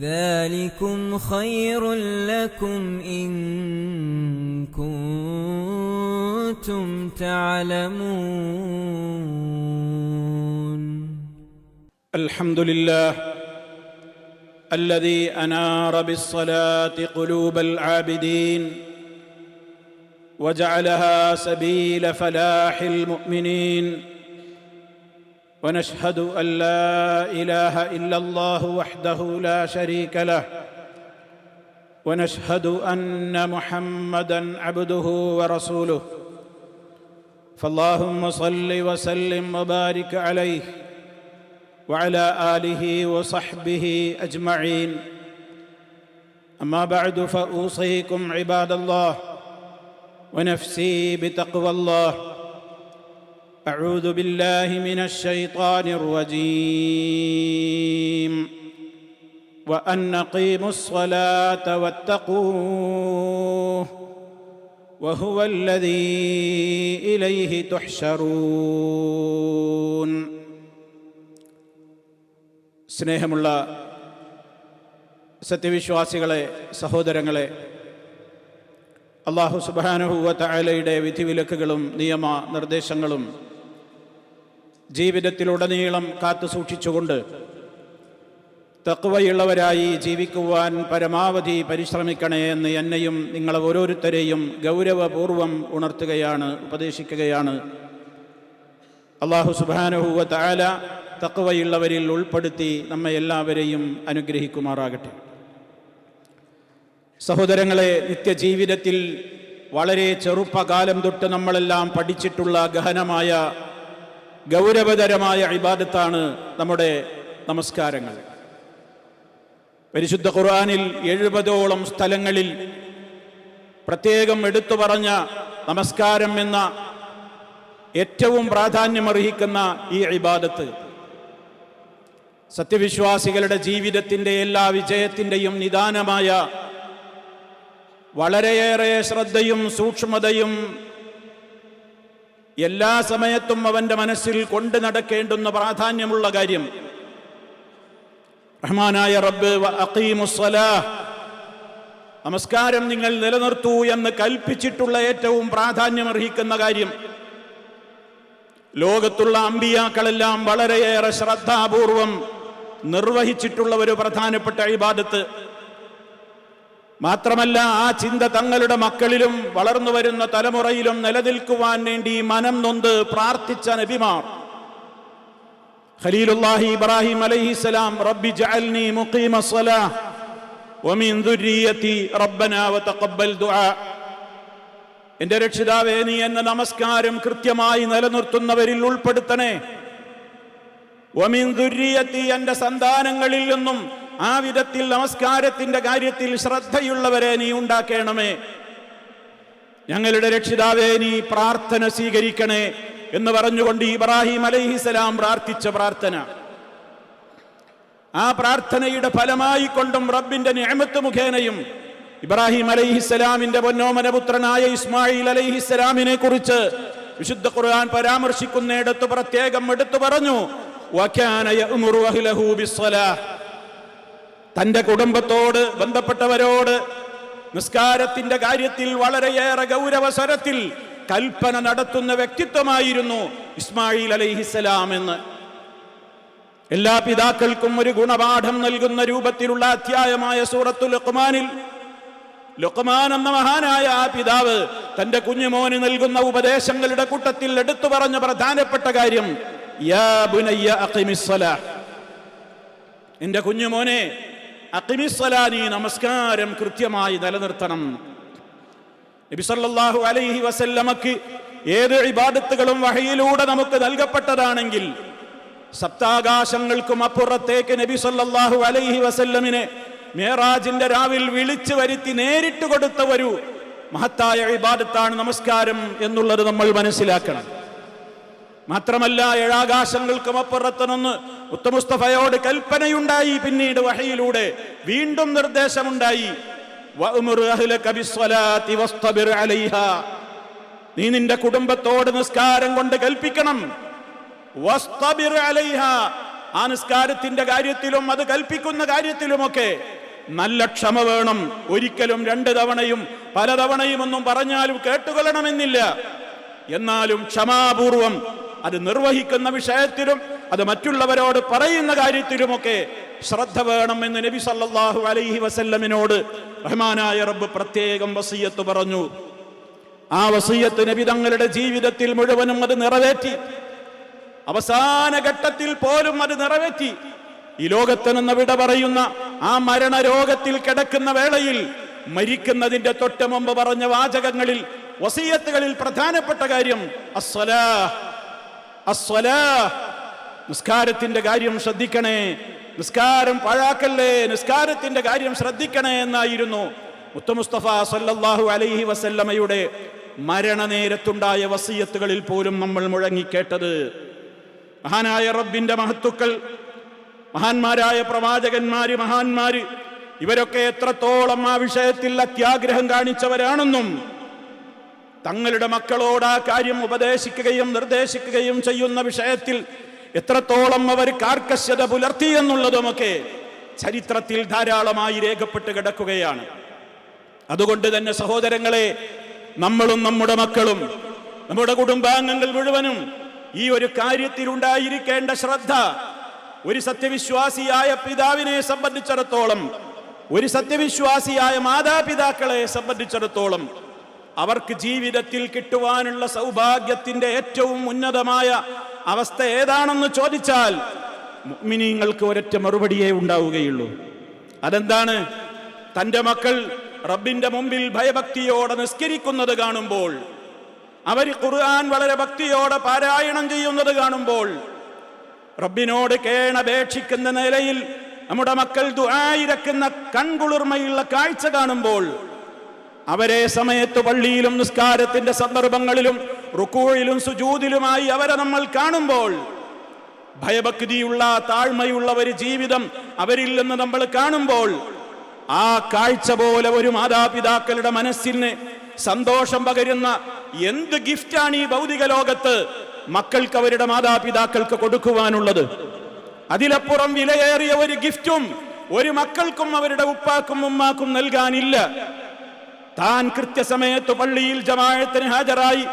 ذلكم خير لكم إن كنتم تعلمون. الحمد لله الذي أنار بالصلاة قلوب العابدين وجعلها سبيل فلاح المؤمنين ونشهد أن لا إله إلا الله وحده لا شريك له ونشهد أن محمدا عبده ورسوله. فاللهم صل وسلم وبارك عليه وعلى آله وصحبه أجمعين. أما بعد فأوصيكم عباد الله ونفسي بتقوى الله. اعوذ بالله من الشيطان الرجيم وان نقيموا الصلاه واتقوه وهو الذي اليه تحشرون സ്നേഹമുള്ള സത്യവിശ്വാസികളെ സഹോദരങ്ങളെ അള്ളാഹു സുബാനുഹൂവ തആലയുടെ വിധിവിലക്കുകളും നിയമ നിർദ്ദേശങ്ങളും ജീവിതത്തിലുടനീളം കാത്തു സൂക്ഷിച്ചുകൊണ്ട് തക്വയുള്ളവരായി ജീവിക്കുവാൻ പരമാവധി പരിശ്രമിക്കണേ എന്ന് എന്നെയും നിങ്ങളെ ഓരോരുത്തരെയും ഗൗരവപൂർവം ഉണർത്തുകയാണ് ഉപദേശിക്കുകയാണ്. അള്ളാഹു സുബാനുഹൂവ തആല തക്കുവയുള്ളവരിൽ ഉൾപ്പെടുത്തി നമ്മെ എല്ലാവരെയും അനുഗ്രഹിക്കുമാറാകട്ടെ. സഹോദരങ്ങളെ നിത്യജീവിതത്തിൽ വളരെ ചെറുപ്പകാലം തൊട്ട് നമ്മളെല്ലാം പഠിച്ചിട്ടുള്ള ഗഹനമായ ഗൗരവതരമായ ഇബാദത്താണ് നമ്മുടെ നമസ്കാരങ്ങൾ. പരിശുദ്ധ ഖുർആാനിൽ എഴുപതോളം സ്ഥലങ്ങളിൽ പ്രത്യേകം എടുത്തു പറഞ്ഞ നമസ്കാരം എന്ന ഏറ്റവും പ്രാധാന്യമർഹിക്കുന്ന ഈ ഇബാദത്ത്. സത്യവിശ്വാസികളുടെ ജീവിതത്തിന്റെ എല്ലാ വിജയത്തിന്റെയും നിദാനമായ വളരെയേറെ ശ്രദ്ധയും സൂക്ഷ്മതയും എല്ലാ സമയത്തും അവന്റെ മനസ്സിൽ കൊണ്ടു നടക്കേണ്ടുന്ന പ്രാധാന്യമുള്ള കാര്യം. റഹ്മാനായ റബ്ബ് നമസ്കാരം നിങ്ങൾ നിലനിർത്തൂ എന്ന് കൽപ്പിച്ചിട്ടുള്ള ഏറ്റവും പ്രാധാന്യമർഹിക്കുന്ന കാര്യം. ലോകത്തുള്ള അമ്പിയാക്കളെല്ലാം വളരെയേറെ ശ്രദ്ധാപൂർവം നിർവഹിച്ചിട്ടുള്ള ഒരു പ്രധാനപ്പെട്ട ഇബാദത്ത്. മാത്രമല്ല ആ ചിന്ത തങ്ങളുടെ മക്കളിലും വളർന്നു വരുന്ന തലമുറയിലും നിലനിൽക്കുവാൻ വേണ്ടി മനം നൊന്ത് പ്രാർത്ഥിച്ച നബിമാർ. ഖലീലുല്ലാഹി ഇബ്രാഹിം അലൈഹിസലാം റബ്ബി ജഅൽനി മുഖീമ സ്വലാഹ് വമിൻ ദുർരിയതി റബ്ബനാ വതഖബ്ബൽ ദുആ. എന്റെ രക്ഷിതാവേ നീ എന്ന നമസ്കാരം കൃത്യമായി നിലനിർത്തുന്നവരിൽ ഉൾപ്പെടുത്തണേ. വമിൻ ദുര്രിയത്തി എന്റെ സന്താനങ്ങളിൽ നിന്നും ആ വിധത്തിൽ നമസ്കാരത്തിന്റെ കാര്യത്തിൽ ശ്രദ്ധയുള്ളവരെ നീ ഉണ്ടാക്കണമേ. ഞങ്ങളുടെ രക്ഷിതാവേ നീ പ്രാർത്ഥന സ്വീകരിക്കണേ എന്ന് പറഞ്ഞുകൊണ്ട് ഇബ്രാഹിം അലൈഹിസലാം പ്രാർത്ഥിച്ച പ്രാർത്ഥന. ആ പ്രാർത്ഥനയുടെ ഫലമായി കൊണ്ടും റബ്ബിന്റെ നിയമത്ത് മുഖേനയും ഇബ്രാഹിം അലൈഹിസ്സലാമിന്റെ പൊന്നോമനപുത്രനായ ഇസ്മായിൽ അലൈഹിസ്സലാമിനെ കുറിച്ച് വിശുദ്ധ ഖുർആൻ പരാമർശിക്കുന്നിടത്ത് പ്രത്യേകം എടുത്തു പറഞ്ഞു. തന്റെ കുടുംബത്തോട് ബന്ധപ്പെട്ടവരോട് നിസ്കാരത്തിന്റെ കാര്യത്തിൽ വളരെയേറെ ഗൗരവ സ്വരത്തിൽ കൽപ്പന നടത്തുന്ന വ്യക്തിത്വമായിരുന്നു ഇസ്മായിൽ അലൈഹിസ്സലാം എന്ന്. എല്ലാ പിതാക്കൾക്കും ഒരു ഗുണപാഠം നൽകുന്ന രൂപത്തിലുള്ള അധ്യായമായ സൂറത്തു ലുഖ്മാനിൽ ലുഖ്മാൻ എന്ന മഹാനായ ആ പിതാവ് തന്റെ കുഞ്ഞുമോന് നൽകുന്ന ഉപദേശങ്ങളുടെ കൂട്ടത്തിൽ എടുത്തു പറഞ്ഞ പ്രധാനപ്പെട്ട കാര്യം യാ ബുനയ്യ എന്റെ കുഞ്ഞുമോനെ അഖിമിസ്സലാ നീ നമസ്കാരം കൃത്യമായി നിലനിർത്തണം. നബി സല്ലല്ലാഹു അലൈഹി വസല്ലമക്ക് ഏത് ഇബാദത്തുകളും വഹയിലൂടെ നമുക്ക് നൽകപ്പെട്ടതാണെങ്കിൽ സപ്താകാശങ്ങൾക്കും അപ്പുറത്തേക്ക് നബി സല്ലല്ലാഹു അലൈഹി വസല്ലമിനെ മേറാജിന്റെ രാവിൽ വിളിച്ചു വരുത്തി നേരിട്ട് കൊടുത്ത ഒരു മഹത്തായ ഇബാദത്താണ് നമസ്കാരം എന്നുള്ളത് നമ്മൾ മനസ്സിലാക്കണം. മാത്രമല്ല ഏഴാകാശങ്ങൾക്കും അപ്പുറത്തുനിന്ന് ഉത്തമുസ്തഫയോട് കൽപ്പനയുണ്ടായി. പിന്നീട് വഹയിലൂടെ വീണ്ടും നിർദ്ദേശമുണ്ടായി. നീ നിന്റെ കുടുംബത്തോട് നിസ്കാരം കൊണ്ട് കൽപ്പിക്കണം. ആ നിസ്കാരത്തിന്റെ കാര്യത്തിലും അത് കൽപ്പിക്കുന്ന കാര്യത്തിലുമൊക്കെ നല്ല ക്ഷമ വേണം. ഒരിക്കലും രണ്ട് തവണയും പലതവണയും ഒന്നും പറഞ്ഞാലും കേട്ടുകൊള്ളണമെന്നില്ല. എന്നാലും ക്ഷമാപൂർവം അത് നിർവഹിക്കുന്ന വിഷയത്തിലും അത് മറ്റുള്ളവരോട് പറയുന്ന കാര്യത്തിലുമൊക്കെ ശ്രദ്ധ വേണം എന്ന് നബി സല്ലാഹു അലൈഹി വസല്ലമിനോട് റഹ്മാനായ റബ്ബ് പ്രത്യേകം വസീയത്ത് പറഞ്ഞു. ആ വസീയത്ത് നബി തങ്ങളുടെ ജീവിതത്തിൽ മുഴുവനും അത് നിറവേറ്റി. അവസാന ഘട്ടത്തിൽ പോലും അത് നിറവേറ്റി. ഈ ലോകത്ത് നിന്ന് വിട പറയുന്ന ആ മരണരോഗത്തിൽ കിടക്കുന്ന വേളയിൽ മരിക്കുന്നതിന്റെ തൊട്ട് മുമ്പ് പറഞ്ഞ വാചകങ്ങളിൽ വസീയത്തുകളിൽ പ്രധാനപ്പെട്ട കാര്യം അസ്വലാ നിസ്കാരത്തിന്റെ കാര്യം ശ്രദ്ധിക്കണേ. നിസ്കാരം പാഴാക്കല്ലേ? നിസ്കാരത്തിന്റെ കാര്യം ശ്രദ്ധിക്കണേ എന്നായിരുന്നു മുത്തമുസ്തഫ സല്ലല്ലാഹു അലൈഹി വസല്ലമയുടെ മരണനേരത്തുണ്ടായ വസീയത്തുകളിൽ പോലും നമ്മൾ മുഴങ്ങിക്കേട്ടത്. മഹാനായ റബ്ബിന്റെ മഹത്തുക്കൾ മഹാന്മാരായ പ്രവാചകന്മാര് മഹാന്മാര് ഇവരൊക്കെ എത്രത്തോളം ആ വിഷയത്തിൽ അത്യാഗ്രഹം കാണിച്ചവരാണെന്നും തങ്ങളുടെ മക്കളോട് ആ കാര്യം ഉപദേശിക്കുകയും നിർദ്ദേശിക്കുകയും ചെയ്യുന്ന വിഷയത്തിൽ എത്രത്തോളം അവർ കാർക്കശ്യത പുലർത്തി എന്നുള്ളതുമൊക്കെ ചരിത്രത്തിൽ ധാരാളമായി രേഖപ്പെട്ട് കിടക്കുകയാണ്. അതുകൊണ്ട് തന്നെ സഹോദരങ്ങളെ നമ്മളും നമ്മുടെ മക്കളും നമ്മുടെ കുടുംബാംഗങ്ങൾ മുഴുവനും ഈ ഒരു കാര്യത്തിൽ ഉണ്ടായിരിക്കേണ്ട ശ്രദ്ധ ഒരു സത്യവിശ്വാസിയായ പിതാവിനെ സംബന്ധിച്ചിടത്തോളം ഒരു സത്യവിശ്വാസിയായ മാതാപിതാക്കളെ സംബന്ധിച്ചിടത്തോളം അവർക്ക് ജീവിതത്തിൽ കിട്ടുവാനുള്ള സൗഭാഗ്യത്തിന്റെ ഏറ്റവും ഉന്നതമായ അവസ്ഥ ഏതാണെന്ന് ചോദിച്ചാൽ മിനിങ്ങൾക്ക് ഒരൊറ്റ മറുപടിയേ ഉണ്ടാവുകയുള്ളൂ. അതെന്താണ്? തന്റെ മക്കൾ റബ്ബിന്റെ മുമ്പിൽ ഭയഭക്തിയോടെ നിസ്കരിക്കുന്നത് കാണുമ്പോൾ അവർ ഖുർആൻ വളരെ ഭക്തിയോടെ പാരായണം ചെയ്യുന്നത് കാണുമ്പോൾ റബ്ബിനോട് കേണപേക്ഷിക്കുന്ന നിലയിൽ നമ്മുടെ മക്കൾ ദുആയിരക്കുന്ന കൺകുളിർമയുള്ള കാഴ്ച കാണുമ്പോൾ അവരെ സമയത്ത് പള്ളിയിലും നിസ്കാരത്തിന്റെ സന്ദർഭങ്ങളിലും റുക്കൂഴിലും സുജൂതിലുമായി അവരെ നമ്മൾ കാണുമ്പോൾ ഭയഭക്തിയുള്ള താഴ്മയുള്ള ഒരു ജീവിതം അവരിൽ നിന്ന് നമ്മൾ കാണുമ്പോൾ ആ കാഴ്ച പോലെ ഒരു മാതാപിതാക്കളുടെ മനസ്സിന് സന്തോഷം പകരുന്ന എന്ത് ഗിഫ്റ്റാണ് ഈ ഭൗതിക ലോകത്ത് മക്കൾക്ക് അവരുടെ മാതാപിതാക്കൾക്ക് കൊടുക്കുവാനുള്ളത്? അതിലപ്പുറം വിലയേറിയ ഒരു ഗിഫ്റ്റും ഒരു മക്കൾക്കും അവരുടെ ഉപ്പാക്കും ഉമ്മാക്കും നൽകാനില്ല. താൻ കൃത്യസമയത്ത് പള്ളിയിൽ ജമാഴത്തിന് ഹാജരായി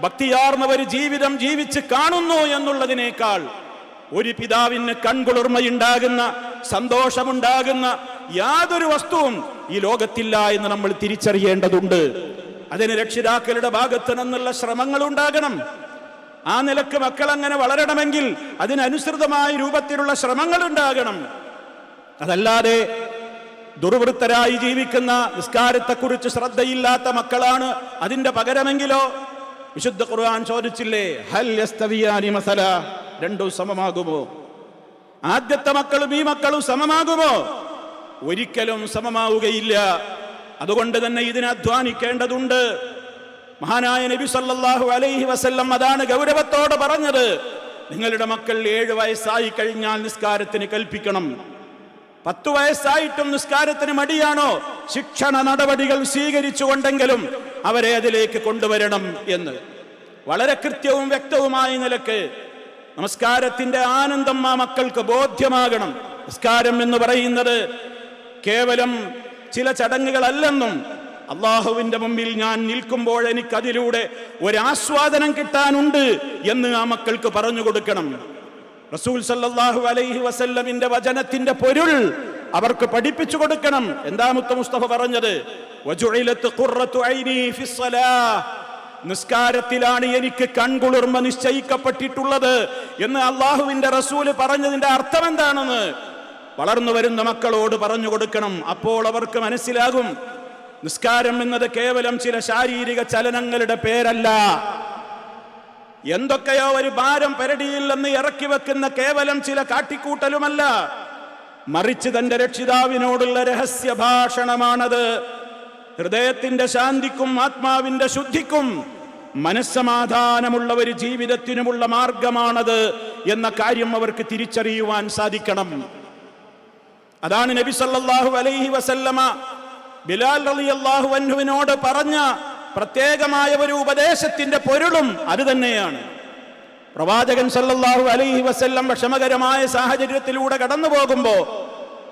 ഭക്തിയാർന്ന ഒരു ജീവിതം ജീവിച്ച് കാണുന്നു എന്നുള്ളതിനേക്കാൾ ഒരു പിതാവിന് കൺകുളിർമയുണ്ടാകുന്ന സന്തോഷമുണ്ടാകുന്ന യാതൊരു വസ്തുവും ഈ ലോകത്തില്ല എന്ന് നമ്മൾ തിരിച്ചറിയേണ്ടതുണ്ട്. അതിന് രക്ഷിതാക്കളുടെ ഭാഗത്ത് നിന്നുള്ള ശ്രമങ്ങൾ ഉണ്ടാകണം. ആ നിലയ്ക്ക് മക്കൾ അങ്ങനെ വളരണമെങ്കിൽ അതിനനുസൃതമായ രൂപത്തിലുള്ള ശ്രമങ്ങൾ ഉണ്ടാകണം. അതല്ലാതെ ദുർവൃത്തരായി ജീവിക്കുന്ന നിസ്കാരത്തെക്കുറിച്ച് ശ്രദ്ധയില്ലാത്ത മക്കളാണ് അതിന്റെ പകരമെങ്കിലോ? വിശുദ്ധ ഖുർആൻ ചോദിച്ചില്ലേ ഹൽ യസ്തവിയാനി മസല? രണ്ടും സമമാകുമോ? ആദ്യത്തെ മക്കളും ഈ മക്കളും സമമാകുമോ? ഒരിക്കലും സമമാവുകയില്ല. അതുകൊണ്ട് തന്നെ ഇതിനെ അധ്വാനിക്കേണ്ടതുണ്ട്. മഹാനായ നബി സല്ലല്ലാഹു അലൈഹി വസല്ലം അതാണ് ഗൗരവത്തോടെ പറഞ്ഞത്. നിങ്ങളുടെ മക്കൾ ഏഴ് വയസ്സായി കഴിഞ്ഞാൽ നിസ്കാരത്തിന് കൽപ്പിക്കണം. പത്തു വയസ്സായിട്ടും നിസ്കാരത്തിന് മടിയാണോ? ശിക്ഷണ നടപടികൾ സ്വീകരിച്ചുകൊണ്ടെങ്കിലും അവരെ അതിലേക്ക് കൊണ്ടുവരണം എന്ന്. വളരെ കൃത്യവും വ്യക്തവുമായ നിലയ്ക്ക് നമസ്കാരത്തിന്റെ ആനന്ദം ആ മക്കൾക്ക് ബോധ്യമാകണം. നമസ്കാരം എന്ന് പറയുന്നത് കേവലം ചില ചടങ്ങുകളല്ലെന്നും അള്ളാഹുവിന്റെ മുമ്പിൽ ഞാൻ നിൽക്കുമ്പോൾ എനിക്കതിലൂടെ ഒരാസ്വാദനം കിട്ടാനുണ്ട് എന്ന് ആ മക്കൾക്ക് പറഞ്ഞു കൊടുക്കണം. റസൂൽ സല്ലാഹു അലൈഹി വസല്ലമിന്റെ വചനത്തിന്റെ പൊരുൾ അവർക്ക് പഠിപ്പിച്ചു കൊടുക്കണം. എന്താ മുത്ത മുസ്തഫ പറഞ്ഞത്? നിസ്കാരത്തിലാണ് എനിക്ക് കൺകുളിർമ നിശ്ചയിക്കപ്പെട്ടിട്ടുള്ളത് എന്ന് അള്ളാഹുവിന്റെ റസൂൽ പറഞ്ഞതിന്റെ അർത്ഥം എന്താണെന്ന് വളർന്നു വരുന്ന മക്കളോട് പറഞ്ഞു കൊടുക്കണം. അപ്പോൾ അവർക്ക് മനസ്സിലാകും. നിസ്കാരം എന്നത് കേവലം ചില ശാരീരിക ചലനങ്ങളുടെ പേരല്ല. എന്തൊക്കെയോ ഒരു ഭാരം പെരടിയിൽ നിന്ന് ഇറക്കി വെക്കുന്ന കേവലം ചില കാട്ടിക്കൂട്ടലുമല്ല. മറിച്ച് തന്റെ രക്ഷിതാവിനോടുള്ള രഹസ്യ ഭാഷണമാണത് ഹൃദയത്തിന്റെ ശാന്തിക്കും ആത്മാവിന്റെ ശുദ്ധിക്കും മനസ്സമാധാനമുള്ള ഒരു ജീവിതത്തിനുമുള്ള മാർഗമാണത് എന്ന കാര്യം അവർക്ക് തിരിച്ചറിയുവാൻ സാധിക്കണം. അതാണ് നബി സല്ലല്ലാഹു അലൈഹി വസല്ലമ ബിലാൽ റളിയല്ലാഹു അൻഹുവിനോട് പറഞ്ഞ പ്രത്യേകമായ ഒരു ഉപദേശത്തിന്റെ പൊരുളും അത് തന്നെയാണ്. പ്രവാചകൻ സല്ലല്ലാഹു അലൈഹി വസല്ലം വിഷമകരമായ സാഹചര്യത്തിലൂടെ കടന്നു പോകുമ്പോൾ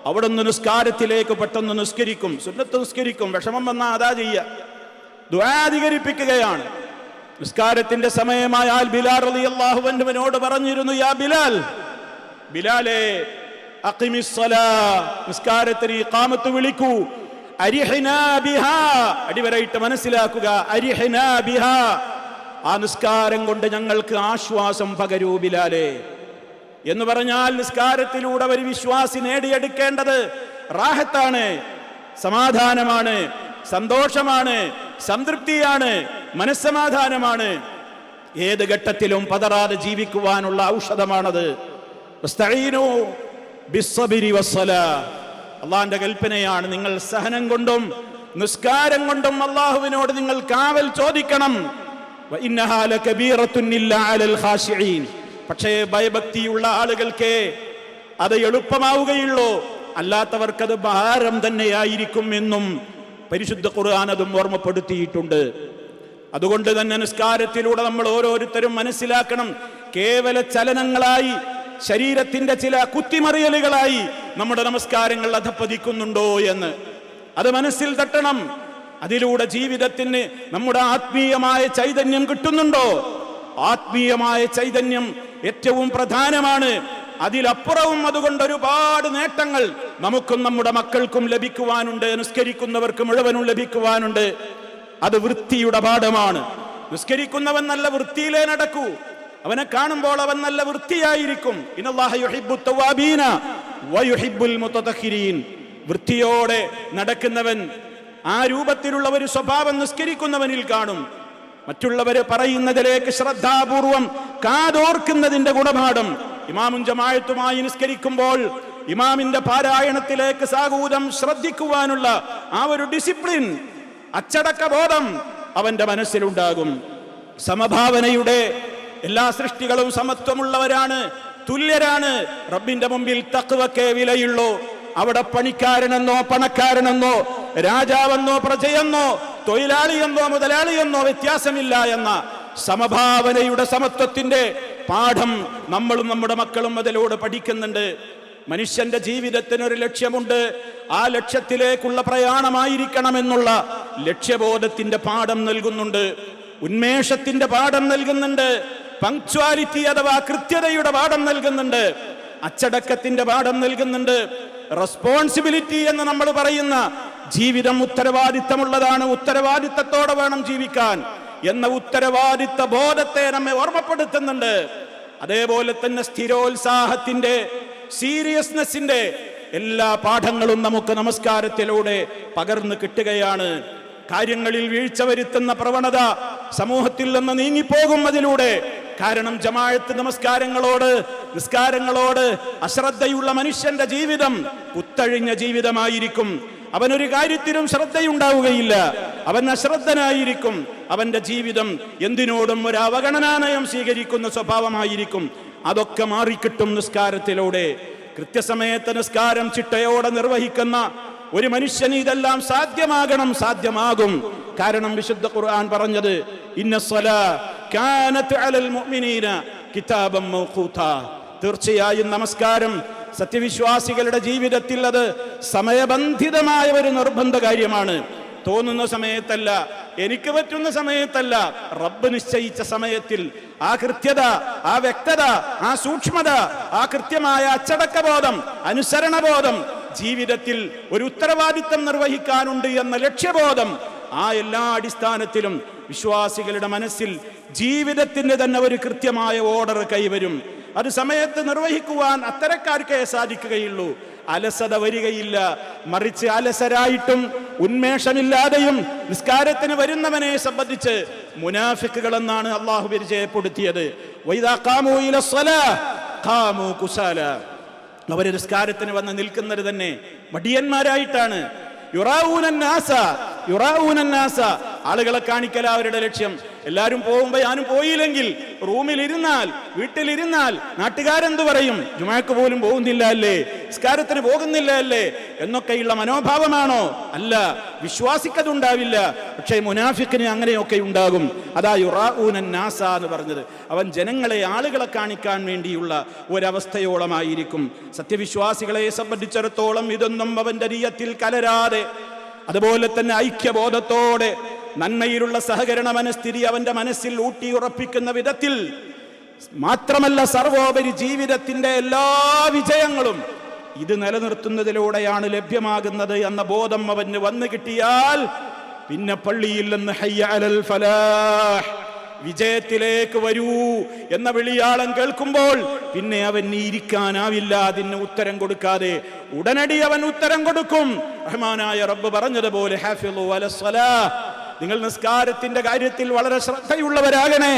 അവിടുന്ന് നിസ്കാരത്തിലേക്ക് പെട്ടെന്ന് നിസ്കരിക്കും സുന്നത്ത് നിസ്കരിക്കും വിഷമം വന്നാൽ അതാ ചെയ്യുക ദ്വാധികരിപ്പിക്കുകയാണ് നിസ്കാരത്തിന്റെ സമയമായാൽ ബിലാൽ റളിയല്ലാഹു അള്ളാഹുവിനോട് പറഞ്ഞിരുന്നു യാ ബിലാൽ ബിലാലേ നിസ്കാരത്തിന് ഇഖാമത്ത് വിളിക്കൂ അടിവരായിട്ട് മനസ്സിലാക്കുക ആ നിസ്കാരം കൊണ്ട് ഞങ്ങൾക്ക് ആശ്വാസം പകരൂ ബിലാലേ എന്ന് പറഞ്ഞാൽ നിസ്കാരത്തിലൂടെ ഒരു വിശ്വാസി നേടിയെടുക്കേണ്ടത് റാഹത്താണ് സമാധാനമാണ് സന്തോഷമാണ് സംതൃപ്തിയാണ് മനസ്സമാധാനമാണ്. ഏത് ഘട്ടത്തിലും പതറാതെ ജീവിക്കുവാനുള്ള ഔഷധമാണത്. അള്ളാന്റെ കൽപ്പനയാണ് നിങ്ങൾ സഹനം കൊണ്ടും നിസ്കാരം കൊണ്ടും അള്ളാഹുവിനോട് നിങ്ങൾ കാവൽ ചോദിക്കണം. പക്ഷേ ഭയഭക്തിയുള്ള ആളുകൾക്ക് അത് എളുപ്പമാവുകയുള്ളൂ. അല്ലാത്തവർക്കത് ഭാരം തന്നെയായിരിക്കും എന്നും പരിശുദ്ധ ഖുർആൻ അതും ഓർമ്മപ്പെടുത്തിയിട്ടുണ്ട്. അതുകൊണ്ട് തന്നെ നിസ്കാരത്തിലൂടെ നമ്മൾ ഓരോരുത്തരും മനസ്സിലാക്കണം. കേവല ചലനങ്ങളായി ശരീരത്തിന്റെ ചില കുത്തിമറിയലുകളായി നമ്മുടെ നമസ്കാരങ്ങൾ അധപ്പതിക്കുന്നുണ്ടോ എന്ന്. അത് മനസ്സിൽ തട്ടണം. അതിലൂടെ ജീവിതത്തിന് നമ്മുടെ ആത്മീയമായ ചൈതന്യം കിട്ടുന്നുണ്ടോ? ആത്മീയമായ ചൈതന്യം ഏറ്റവും പ്രധാനമാണ്. അതിലപ്പുറവും അതുകൊണ്ട് ഒരുപാട് നേട്ടങ്ങൾ നമുക്കും നമ്മുടെ മക്കൾക്കും ലഭിക്കുവാനുണ്ട്. നിസ്കരിക്കുന്നവർക്ക് മുഴുവനും ലഭിക്കുവാനുണ്ട്. അത് വൃത്തിയുടെ പാഠമാണ്. നിസ്കരിക്കുന്നവൻ നല്ല വൃത്തിയിലേ നടക്കൂ. അവനെ കാണുമ്പോൾ അവൻ നല്ല വൃത്തിയായിരിക്കും. വൃത്തിയോടെ നടക്കുന്നവൻ ആ രൂപത്തിലുള്ള ഒരു സ്വഭാവം നിസ്കരിക്കുന്നവനിൽ കാണും. മറ്റുള്ളവര് പറയുന്നതിലേക്ക് ശ്രദ്ധാപൂർവം കാതോർക്കുന്നതിന്റെ ഗുണപാഠം. ഇമാമും ജമായത്തുമായി നിസ്കരിക്കുമ്പോൾ ഇമാമിന്റെ പാരായണത്തിലേക്ക് സാഗൂതം ശ്രദ്ധിക്കുവാനുള്ള ആ ഒരു ഡിസിപ്ലിൻ അച്ചടക്ക ബോധം അവന്റെ മനസ്സിലുണ്ടാകും. സമഭാവനയുടെ എല്ലാ സൃഷ്ടികളും സമത്വമുള്ളവരാണ് തുല്യരാണ്. റബ്ബിന്റെ മുമ്പിൽ തക്കുവക്കേ വിലയുള്ളൂ. അവിടെ പണിക്കാരനെന്നോ പണക്കാരനെന്നോ രാജാവെന്നോ പ്രജയെന്നോ തൊഴിലാളിയെന്നോ മുതലാളിയെന്നോ വ്യത്യാസമില്ല എന്ന സമഭാവനയുടെ സമത്വത്തിന്റെ പാഠം നമ്മളും നമ്മുടെ മക്കളും അതിലൂടെ പഠിക്കുന്നുണ്ട്. മനുഷ്യന്റെ ജീവിതത്തിന് ഒരു ലക്ഷ്യമുണ്ട്. ആ ലക്ഷ്യത്തിലേക്കുള്ള പ്രയാണമായിരിക്കണമെന്നുള്ള ലക്ഷ്യബോധത്തിന്റെ പാഠം നൽകുന്നുണ്ട്. ഉന്മേഷത്തിന്റെ പാഠം നൽകുന്നുണ്ട്. പങ്ക്ച്വാലിറ്റി അഥവാ കൃത്യതയുടെ പാഠം നൽകുന്നുണ്ട്. അച്ചടക്കത്തിന്റെ പാഠം നൽകുന്നുണ്ട്. റെസ്പോൺസിബിലിറ്റി എന്ന് നമ്മൾ പറയുന്ന ജീവിതം ഉത്തരവാദിത്തമുള്ളതാണ്. ഉത്തരവാദിത്തത്തോടെ വേണം ജീവിക്കാൻ എന്ന ഉത്തരവാദിത്ത ബോധത്തെ നമ്മെ ഓർമ്മപ്പെടുത്തുന്നുണ്ട്. അതേപോലെ തന്നെ സ്ഥിരോത്സാഹത്തിന്റെ സീരിയസ്നെസ്സിന്റെ എല്ലാ പാഠങ്ങളും നമുക്ക് നമസ്കാരത്തിലൂടെ പകർന്നു കിട്ടുകയാണ്. കാര്യങ്ങളിൽ വീഴ്ച വരുത്തുന്ന പ്രവണത സമൂഹത്തിൽ നിന്ന് നീങ്ങിപ്പോകും അതിലൂടെ. കാരണം ജമാഅത്ത് നമസ്കാരങ്ങളോട് നിസ്കാരങ്ങളോട് അശ്രദ്ധയുള്ള മനുഷ്യന്റെ ജീവിതം കുത്തഴിഞ്ഞ ജീവിതമായിരിക്കും. അവനൊരു കാര്യത്തിനും ശ്രദ്ധയുണ്ടാവുകയില്ല. അവൻ അശ്രദ്ധനായിരിക്കും. അവന്റെ ജീവിതം എന്തിനോടും ഒരു അവഗണനാനയം സ്വീകരിക്കുന്ന സ്വഭാവമായിരിക്കും. അതൊക്കെ മാറിക്കിട്ടും നിസ്കാരത്തിലൂടെ. കൃത്യസമയത്ത് നിസ്കാരം ചിട്ടയോടെ നിർവഹിക്കുന്ന ഒരു മനുഷ്യന് ഇതെല്ലാം സാധ്യമാകണം സാധ്യമാകും. കാരണം വിശുദ്ധ ഖുർആൻ പറഞ്ഞത് ഇന്ന കാനത്ത് അലൽ മുഅ്മിനീന കിതാബം മൗഖൂത. തീർച്ചയായും നമസ്കാരം. സത്യവിശ്വാസികളുടെ ജീവിതത്തിൽ അത് സമയബന്ധിതമായ ഒരു നിർബന്ധ കാര്യമാണ്. തോന്നുന്ന സമയത്തല്ല എനിക്ക് പറ്റുന്ന സമയത്തല്ല റബ്ബ് നിശ്ചയിച്ച സമയത്തിൽ ആ കൃത്യത ആ വ്യക്തത ആ സൂക്ഷ്മത ആ കൃത്യമായ അച്ചടക്കബോധം അനുസരണബോധം ജീവിതത്തിൽ ഒരു ഉത്തരവാദിത്തം നിർവഹിക്കാനുണ്ട് എന്ന ലക്ഷ്യബോധം ആ എല്ലാ അടിസ്ഥാനത്തിലും വിശ്വാസികളുടെ മനസ്സിൽ ജീവിതത്തിന് തന്നെ ഒരു കൃത്യമായ ഓർഡർ കൈവരും. അത് സമയത്ത് നിർവഹിക്കുവാൻ അത്തരക്കാർക്കേ സാധിക്കുകയുള്ളൂ. അലസത വരികയില്ല. മറിച്ച് അലസരായിട്ടും ഉന്മേഷമില്ലാതെയും നിസ്കാരത്തിന് വരുന്നവനെ സംബന്ധിച്ച് മുനാഫിക്കുകൾ എന്നാണ് അള്ളാഹു പരിചയപ്പെടുത്തിയത്. അവർ നിസ്കാരത്തിന് വന്ന് നിൽക്കുന്നത് തന്നെ മടിയന്മാരായിട്ടാണ്. യുറാവൂനൻ നാസ യുറാഊനന്നാസ ആളുകളെ കാണിക്കല അവരുടെ ലക്ഷ്യം. എല്ലാവരും പോകുമ്പോൾ ഞാനും പോയില്ലെങ്കിൽ റൂമിലിരുന്നാൽ വീട്ടിലിരുന്നാൽ നാട്ടുകാരെന്ത് പറയും? ജുമാക്ക് പോലും പോകുന്നില്ല അല്ലേ? നിസ്കാരത്തിന് പോകുന്നില്ല അല്ലേ? എന്നൊക്കെയുള്ള മനോഭാവമാണോ? അല്ല വിശ്വാസിക്കതുണ്ടാവില്ല. പക്ഷേ മുനാഫിക്കിന് അങ്ങനെയൊക്കെ ഉണ്ടാകും. അതാ യുറാഊനൻ നാസ എന്ന് പറഞ്ഞത്. അവൻ ജനങ്ങളെ ആളുകളെ കാണിക്കാൻ വേണ്ടിയുള്ള ഒരവസ്ഥയോളമായിരിക്കും. സത്യവിശ്വാസികളെ സംബന്ധിച്ചിടത്തോളം ഇതൊന്നും അവന്റെ രീയത്തിൽ കലരാതെ അതുപോലെ തന്നെ ഐക്യബോധത്തോടെ നന്മയിലുള്ള സഹകരണ മനസ്ഥിതി അവന്റെ മനസ്സിൽ ഊട്ടിയുറപ്പിക്കുന്ന വിധത്തിൽ മാത്രമല്ല സർവോപരി ജീവിതത്തിന്റെ എല്ലാ വിജയങ്ങളും ഇത് നിലനിർത്തുന്നതിലൂടെയാണ് ലഭ്യമാകുന്നത് എന്ന ബോധം അവന് വന്നു കിട്ടിയാൽ പിന്നെ പള്ളിയിൽ നിന്ന് ഹയ്യ വിജയത്തിലേക്ക് വരൂ എന്ന വിളിയാളം കേൾക്കുമ്പോൾ പിന്നെ അവൻ ഇരിക്കാനാവില്ല അതിന് ഉത്തരം കൊടുക്കാതെ. ഉടനടി അവൻ ഉത്തരം കൊടുക്കും. റഹ്മാനായ റബ്ബ് പറഞ്ഞതുപോലെ ഹാഫിളു അലസ്സലാ നിങ്ങൾ നിസ്കാരത്തിന്റെ കാര്യത്തിൽ വളരെ ശ്രദ്ധയുള്ളവരാകണേ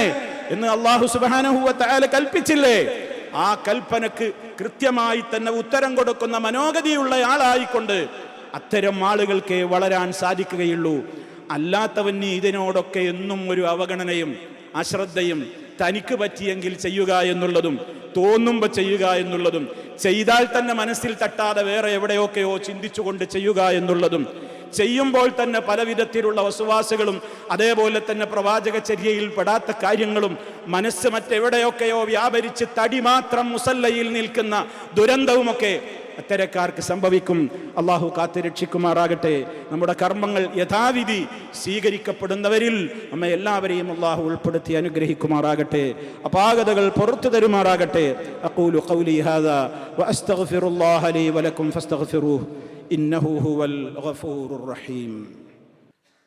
എന്ന് അള്ളാഹു സുബാനഹുവല കൽപ്പിച്ചില്ലേ? ആ കൽപ്പനക്ക് കൃത്യമായി തന്നെ ഉത്തരം കൊടുക്കുന്ന മനോഗതിയുള്ള ആളായിക്കൊണ്ട് അത്തരം ആളുകൾക്ക് വളരാൻ സാധിക്കുകയുള്ളൂ. അല്ലാത്തവന് ഇതിനോടൊക്കെ എന്നും ഒരു അവഗണനയും അശ്രദ്ധയും തനിക്ക് പറ്റിയെങ്കിൽ ചെയ്യുക എന്നുള്ളതും തോന്നുമ്പോൾ ചെയ്യുക എന്നുള്ളതും ചെയ്താൽ തന്നെ മനസ്സിൽ തട്ടാതെ വേറെ എവിടെയൊക്കെയോ ചിന്തിച്ചുകൊണ്ട് ചെയ്യുക എന്നുള്ളതും ചെയ്യുമ്പോൾ തന്നെ പല വിധത്തിലുള്ള വസുവാസുകളും അതേപോലെ തന്നെ പ്രവാചക ചര്യയിൽ പെടാത്ത കാര്യങ്ങളും മനസ്സ് മറ്റെവിടെയൊക്കെയോ വ്യാപരിച്ച് തടി മാത്രം മുസല്ലയിൽ നിൽക്കുന്ന ദുരന്തവുമൊക്കെ അത്തരക്കാർക്ക് സംഭവിക്കും. അള്ളാഹു കാത്തുരക്ഷിക്കുമാറാകട്ടെ നമ്മുടെ കർമ്മങ്ങൾ യഥാവിധി സ്വീകരിക്കപ്പെടുന്നവരിൽ നമ്മെ എല്ലാവരെയും അള്ളാഹു ഉൾപ്പെടുത്തി അനുഗ്രഹിക്കുമാറാകട്ടെ. അപാകതകൾ പുറത്തു തരുമാറാകട്ടെ. അഖൂലു ഖൗലി ഹാദാ വഅസ്തഗ്ഫിറുല്ലാഹ ലീ വലക്കും ഫസ്തഗ്ഫിറൂഹ്. ഇന്നഹു ഹുവൽ ഗഫൂറുർ റഹീം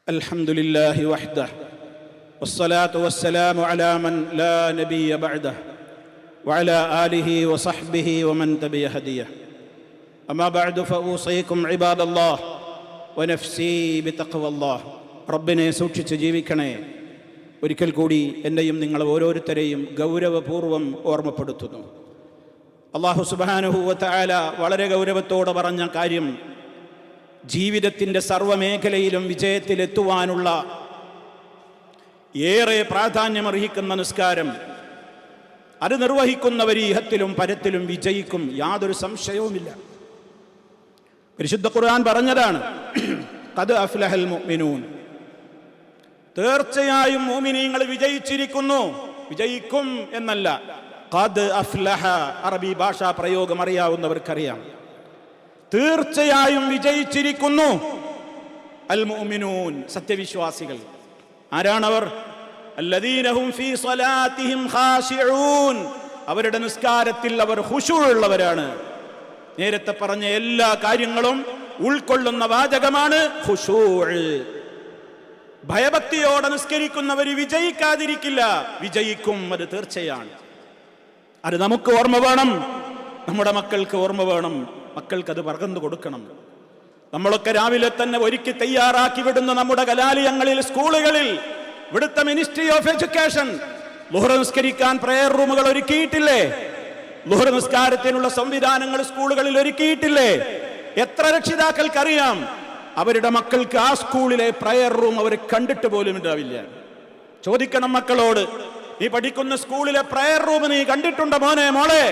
الحمد لله وحده والصلاة والسلام على من لا نبي بعده وعلى آله وصحبه ومن تبع هديه أما بعد فأوصيكم عباد الله ونفسي بتقوى الله റബ്ബിനെ സൂക്ഷിച്ച് ജീവിക്കണേ ഒരിക്കൽ കൂടി എന്നെയും നിങ്ങൾ ഓരോരുത്തരെയും ഗൗരവപൂർവം ഓർമ്മപ്പെടുത്തുന്നു അള്ളാഹു സുബാനുഹൂവത്തായ വളരെ ഗൗരവത്തോടെ പറഞ്ഞ കാര്യം ജീവിതത്തിന്റെ സർവമേഖലയിലും വിജയത്തിലെത്തുവാനുള്ള ഏറെ പ്രാധാന്യമർഹിക്കുന്ന നിസ്കാരം. അത് നിർവഹിക്കുന്നവർ ഇഹത്തിലും പരത്തിലും വിജയിക്കും യാതൊരു സംശയവുമില്ല. പരിശുദ്ധ ഖുർആൻ പറഞ്ഞതാണ് അത് അഫ്ലഹൽ മുഅ്മിനൂൻ. തീർച്ചയായും മോമിനിയങ്ങൾ വിജയിച്ചിരിക്കുന്നു. വിജയിക്കും എന്നല്ല. ഖദ് അഫ്ലഹ അറബി ഭാഷാ പ്രയോഗം അറിയാവുന്നവർക്കറിയാം. തീർച്ചയായും വിജയിച്ചിരിക്കുന്നു. അൽ മുഅ്മിനൂൻ സത്യവിശ്വാസികൾ. ആരാണവർ? ഫീ സ്വലാത്തിഹിം അവരുടെ നിസ്കാരത്തിൽ അവർ ഹുഷുള്ളവരാണ് നേരത്തെ പറഞ്ഞ എല്ലാ കാര്യങ്ങളും ഉൾക്കൊള്ളുന്ന വാചകമാണ് ഭയഭക്തിയോടെ നിസ്കരിക്കുന്നവർ വിജയിക്കാതിരിക്കില്ല. വിജയിക്കും അത് തീർച്ചയാണ്. അത് നമുക്ക് ഓർമ്മ വേണം. നമ്മുടെ മക്കൾക്ക് ഓർമ്മ വേണം. മക്കൾക്ക് അത് പകർന്നു കൊടുക്കണം. നമ്മളൊക്കെ രാവിലെ തന്നെ ഒരുക്കി തയ്യാറാക്കി വിടുന്ന നമ്മുടെ കലാലയങ്ങളിൽ സ്കൂളുകളിൽ ഇവിടുത്തെ മിനിസ്ട്രി ഓഫ് എഡ്യൂക്കേഷൻ ലുഹറ നിസ്കരിക്കാൻ പ്രയർ റൂമുകൾ ഒരുക്കിയിട്ടില്ലേ? ലുഹറ നിസ്കാരത്തിനുള്ള സംവിധാനങ്ങൾ സ്കൂളുകളിൽ ഒരുക്കിയിട്ടില്ലേ? എത്ര രക്ഷിതാക്കൾക്കറിയാം? അവരുടെ മക്കൾക്ക് ആ സ്കൂളിലെ പ്രയർ റൂം അവർ കണ്ടിട്ട് പോലും ഉണ്ടാവില്ല. ചോദിക്കണം മക്കളോട് നീ പഠിക്കുന്ന സ്കൂളിലെ പ്രയർ റൂം നീ കണ്ടിട്ടുണ്ടോ മോനെ മോളെ?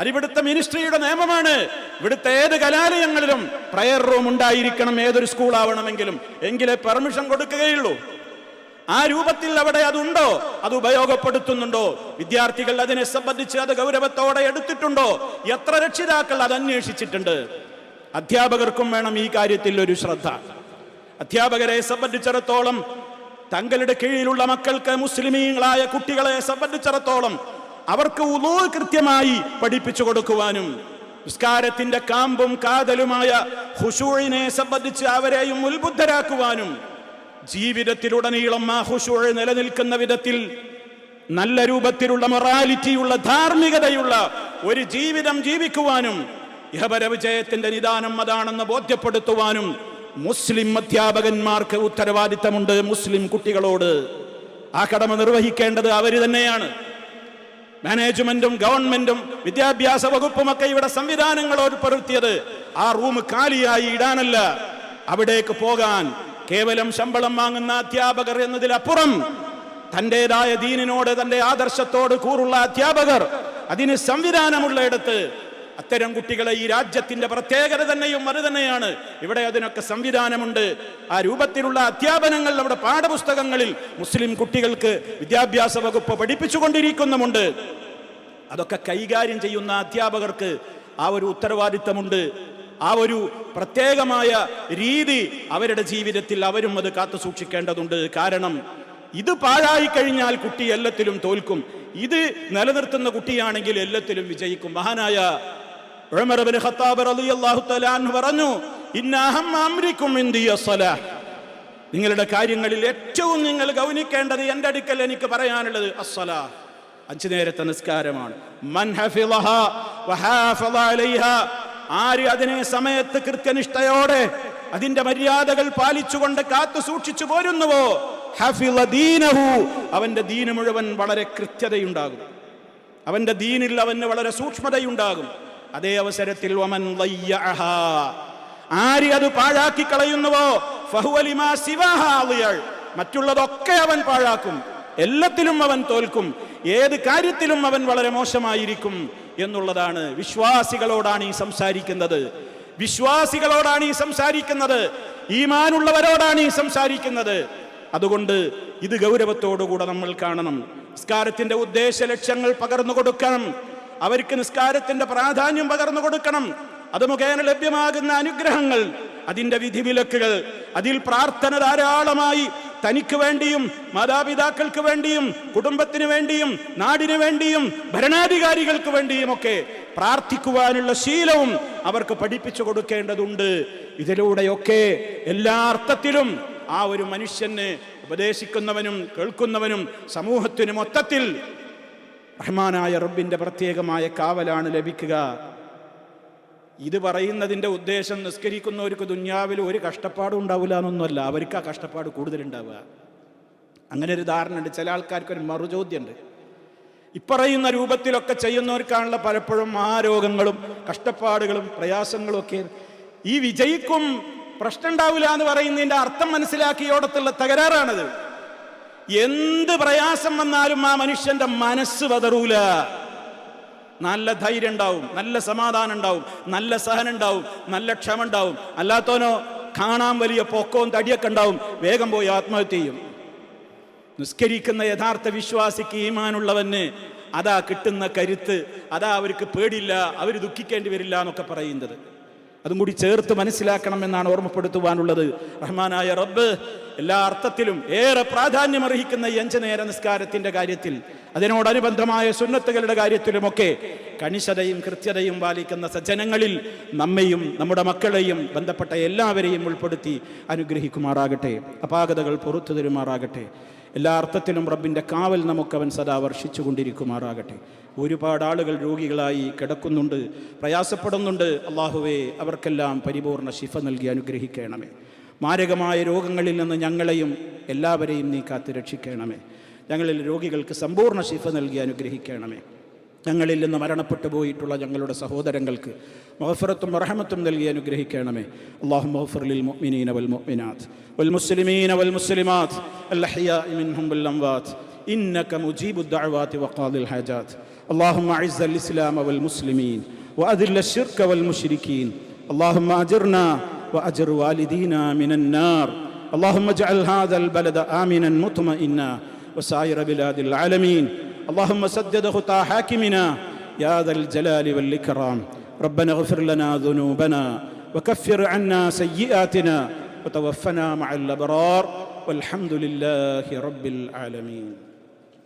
അതിവിടുത്തെ മിനിസ്ട്രിയുടെ നിയമമാണ്. ഇവിടുത്തെ ഏത് കലാലയങ്ങളിലും പ്രയർ റൂം ഉണ്ടായിരിക്കണം ഏതൊരു സ്കൂൾ ആവണമെങ്കിലും. എങ്കിലേ പെർമിഷൻ കൊടുക്കുകയുള്ളൂ. ആ രൂപത്തിൽ അവിടെ അതുണ്ടോ? അത് ഉപയോഗപ്പെടുത്തുന്നുണ്ടോ? വിദ്യാർത്ഥികൾ അതിനെ സംബന്ധിച്ച് അത് ഗൗരവത്തോടെ എടുത്തിട്ടുണ്ടോ? എത്ര രക്ഷിതാക്കൾ അത് അന്വേഷിച്ചിട്ടുണ്ട്? അധ്യാപകർക്കും വേണം ഈ കാര്യത്തിൽ ഒരു ശ്രദ്ധ. അധ്യാപകരെ സംബന്ധിച്ചിടത്തോളം തങ്ങളുടെ കീഴിലുള്ള മക്കൾക്ക് മുസ്ലിമീങ്ങളായ കുട്ടികളെ സംബന്ധിച്ചിടത്തോളം അവർക്ക് ഉദോ കൃത്യമായി പഠിപ്പിച്ചു കൊടുക്കുവാനും നിസ്കാരത്തിന്റെ കാമ്പും കാതലുമായ ഹുഷൂഴിനെ സംബന്ധിച്ച് അവരെയും ഉത്ബുദ്ധരാക്കുവാനും ജീവിതത്തിലുടനീളം ആ ഹുഷൂഴ് നിലനിൽക്കുന്ന വിധത്തിൽ നല്ല രൂപത്തിലുള്ള മൊറാലിറ്റിയുള്ള ധാർമ്മികതയുള്ള ഒരു ജീവിതം ജീവിക്കുവാനും ഇഹപര വിജയത്തിന്റെ നിദാനം അതാണെന്ന് ബോധ്യപ്പെടുത്തുവാനും മുസ്ലിം അധ്യാപകന്മാർക്ക് ഉത്തരവാദിത്തമുണ്ട് മുസ്ലിം കുട്ടികളോട്. ആ കടമ നിർവഹിക്കേണ്ടത് അവർ തന്നെയാണ്. മാനേജ്മെന്റും ഗവൺമെന്റും വിദ്യാഭ്യാസ വകുപ്പുമൊക്കെ ഇവിടെ സംവിധാനങ്ങൾ ഏർപ്പെടുത്തിയത് ആ റൂം കാലിയായി ഇടാനല്ല. അവിടേക്ക് പോകാൻ കേവലം ശമ്പളം വാങ്ങുന്ന അധ്യാപകർ എന്നതിലപ്പുറം തന്റെതായ ദീനിനോട് തന്റെ ആദർശത്തോട് കൂറുള്ള അധ്യാപകർ അതിന് സംവിധാനമുള്ളയിടത്ത് അത്തരം കുട്ടികളെ ഈ രാജ്യത്തിന്റെ പ്രത്യേകത തന്നെയും അത് തന്നെയാണ്. ഇവിടെ അതിനൊക്കെ സംവിധാനമുണ്ട്. ആ രൂപത്തിലുള്ള അധ്യാപനങ്ങൾ നമ്മുടെ പാഠപുസ്തകങ്ങളിൽ മുസ്ലിം കുട്ടികൾക്ക് വിദ്യാഭ്യാസ വകുപ്പ് പഠിപ്പിച്ചുകൊണ്ടിരിക്കുന്നുമുണ്ട്. അതൊക്കെ കൈകാര്യം ചെയ്യുന്ന അധ്യാപകർക്ക് ആ ഒരു ഉത്തരവാദിത്തമുണ്ട്. ആ ഒരു പ്രത്യേകമായ രീതി അവരുടെ ജീവിതത്തിൽ അവരും അത് കാത്തു സൂക്ഷിക്കേണ്ടതുണ്ട്. കാരണം ഇത് പാഴായി കഴിഞ്ഞാൽ കുട്ടി എല്ലാത്തിലും തോൽക്കും. ഇത് നിലനിർത്തുന്ന കുട്ടിയാണെങ്കിൽ എല്ലാത്തിലും വിജയിക്കും. മഹാനായ റളിയല്ലാഹു തആല പറഞ്ഞു ഇന്ന അഹമ്മ അംരിക്കും ഇന്ദിയ സ്വലാഹ് നിങ്ങളുടെ കാര്യങ്ങളിൽ ഏറ്റവും നിങ്ങൾ ഗൗനിക്കേണ്ടത് എന്റെ അടുക്കൽ എനിക്ക് പറയാനുള്ളത് അസ്സലാ. അഞ്ചു നേരത്തെ നിസ്കാരമാണ്. ആര് അതിനെ സമയത്ത് കൃത്യനിഷ്ഠയോടെ അതിന്റെ മര്യാദകൾ പാലിച്ചുകൊണ്ട് കാത്തു സൂക്ഷിച്ചു പോരുന്നുവോ? അവന്റെ ദീന് മുഴുവൻ വളരെ കൃത്യതയുണ്ടാകും. അവന്റെ ദീനിൽ അവന് വളരെ സൂക്ഷ്മതയുണ്ടാകും. അതേ അവസരത്തിൽ ളയ്യഅഹ. ആര് അത് പാഴാക്കി കളയുന്നുവോ. മറ്റുള്ളതൊക്കെ അവൻ പാഴാക്കും. എല്ലാത്തിലും അവൻ തോൽക്കും. ഏത് കാര്യത്തിലും അവൻ വളരെ മോശമായിരിക്കും എന്നുള്ളതാണ് വിശ്വാസികളോടാണ് ഈ സംസാരിക്കുന്നത്. വിശ്വാസികളോടാണ് ഈ സംസാരിക്കുന്നത്. ഈമാനുള്ളവരോടാണ് ഈ സംസാരിക്കുന്നത്. അതുകൊണ്ട് ഇത് ഗൗരവത്തോടുകൂടെ നമ്മൾ കാണണം. നിസ്കാരത്തിന്റെ ഉദ്ദേശ ലക്ഷ്യങ്ങൾ പകർന്നു കൊടുക്കണം. അവർക്ക് നിസ്കാരത്തിന്റെ പ്രാധാന്യം പകർന്നു കൊടുക്കണം. അത് മുഖേന ലഭ്യമാകുന്ന അനുഗ്രഹങ്ങൾ അതിന്റെ വിധിവിലക്കുകൾ അതിൽ പ്രാർത്ഥന ധാരാളമായി തനിക്ക് വേണ്ടിയും മാതാപിതാക്കൾക്ക് വേണ്ടിയും കുടുംബത്തിന് വേണ്ടിയും നാടിനു വേണ്ടിയും ഭരണാധികാരികൾക്ക് വേണ്ടിയും ഒക്കെ പ്രാർത്ഥിക്കുവാനുള്ള ശീലവും അവർക്ക് പഠിപ്പിച്ചു കൊടുക്കേണ്ടതുണ്ട്. ഇതിലൂടെയൊക്കെ എല്ലാ അർത്ഥത്തിലും ആ ഒരു മനുഷ്യന് ഉപദേശിക്കുന്നവനും കേൾക്കുന്നവനും സമൂഹത്തിനു മൊത്തത്തിൽ റഹ്മാനായ റബ്ബിന്റെ പ്രത്യേകമായ കാവലാണ് ലഭിക്കുക. ഇത് പറയുന്നതിന്റെ ഉദ്ദേശം നിസ്കരിക്കുന്നവർക്ക് ദുന്യാവിൽ ഒരു കഷ്ടപ്പാടും ഉണ്ടാവില്ല എന്നൊന്നുമല്ല. അവർക്ക് ആ കഷ്ടപ്പാട് കൂടുതലുണ്ടാവുക. അങ്ങനെ ഒരു ധാരണയുണ്ട് ചില ആൾക്കാർക്ക് ഒരു മറുചോദ്യമുണ്ട്. ഇപ്പറയുന്ന രൂപത്തിലൊക്കെ ചെയ്യുന്നവർക്കാണല്ലോ പലപ്പോഴും ആ രോഗങ്ങളും കഷ്ടപ്പാടുകളും പ്രയാസങ്ങളും ഒക്കെ. ഈ വിജയിക്കും പ്രശ്നം ഉണ്ടാവില്ല എന്ന് പറയുന്നതിന്റെ അർത്ഥം മനസ്സിലാക്കിയോടത്തുള്ള തകരാറാണത്. എന്ത് പ്രയാസം വന്നാലും ആ മനുഷ്യന്റെ മനസ്സ് വതറൂല. നല്ല ധൈര്യം ഉണ്ടാവും നല്ല സമാധാനം ഉണ്ടാവും നല്ല സഹനം ഉണ്ടാവും നല്ല ക്ഷമ ഉണ്ടാവും. അല്ലാത്തവനോ കാണാൻ വലിയ പൊക്കവും തടിയൊക്കെ ഉണ്ടാവും. വേഗം പോയി ആത്മഹത്യ ചെയ്യും. നിസ്കരിക്കുന്ന യഥാർത്ഥ വിശ്വാസിക്ക് ഈമാനുള്ളവന് അതാ കിട്ടുന്ന കരുത്ത് അതാ അവർക്ക് പേടില്ല അവർ ദുഃഖിക്കേണ്ടി വരില്ല എന്നൊക്കെ പറയുന്നത്. അതും കൂടി ചേർത്ത് മനസ്സിലാക്കണം എന്നാണ് ഓർമ്മപ്പെടുത്തുവാനുള്ളത്. റഹ്മാനായ റബ്ബ് എല്ലാ അർത്ഥത്തിലും ഏറെ പ്രാധാന്യം അർഹിക്കുന്ന ഈ അഞ്ച് നേര നിസ്കാരത്തിന്റെ കാര്യത്തിൽ അതിനോടനുബന്ധമായ സുന്നത്തുകളുടെ കാര്യത്തിലുമൊക്കെ കണിശതയും കൃത്യതയും പാലിക്കുന്ന സജ്ജനങ്ങളിൽ നമ്മയും നമ്മുടെ മക്കളെയും ബന്ധപ്പെട്ട എല്ലാവരെയും ഉൾപ്പെടുത്തി അനുഗ്രഹിക്കുമാറാകട്ടെ അപാകതകൾ പുറത്തു തരുമാറാകട്ടെ എല്ലാ അർത്ഥത്തിലും റബ്ബിന്റെ കാവൽ നമുക്കവൻ സദാ വർഷിച്ചു കൊണ്ടിരിക്കുമാറാകട്ടെ ഒരുപാട് ആളുകൾ രോഗികളായി കിടക്കുന്നുണ്ട് പ്രയാസപ്പെടുന്നുണ്ട്. അള്ളാഹുവേ അവർക്കെല്ലാം പരിപൂർണ ശിഫ നൽകി അനുഗ്രഹിക്കണമേ. മാരകമായ രോഗങ്ങളിൽ നിന്ന് ഞങ്ങളെയും എല്ലാവരെയും നീ കാത്തു രക്ഷിക്കണമേ. ഞങ്ങളിൽ രോഗികൾക്ക് സമ്പൂർണ ശിഫ നൽകി അനുഗ്രഹിക്കണമേ. ഞങ്ങളിൽ നിന്ന് മരണപ്പെട്ടു പോയിട്ടുള്ള ഞങ്ങളുടെ സഹോദരങ്ങൾക്ക് മഹഫറത്തും റഹമത്തും നൽകി അനുഗ്രഹിക്കണമേ. അള്ളാഹു മഹഫറിൽ മുഅ്മിനീന വൽ വൽ മുസ്ലിമീന മുസ്ലിമാത്ത് അൽ അഹ്യാഇ മിൻഹും വൽ അംവാത്ത് ഇന്നക മുജീബുദ് اللهم أعز الإسلام والمسلمين وأذل الشرك والمشركين اللهم أجرنا وأجر والدينا من النار اللهم اجعل هذا البلد آمنا مطمئنا وسائر بلاد العالمين اللهم سدد خطى حاكمنا يا ذا الجلال والإكرام ربنا اغفر لنا ذنوبنا وكفر عنا سيئاتنا وتوفنا مع الأبرار والحمد لله رب العالمين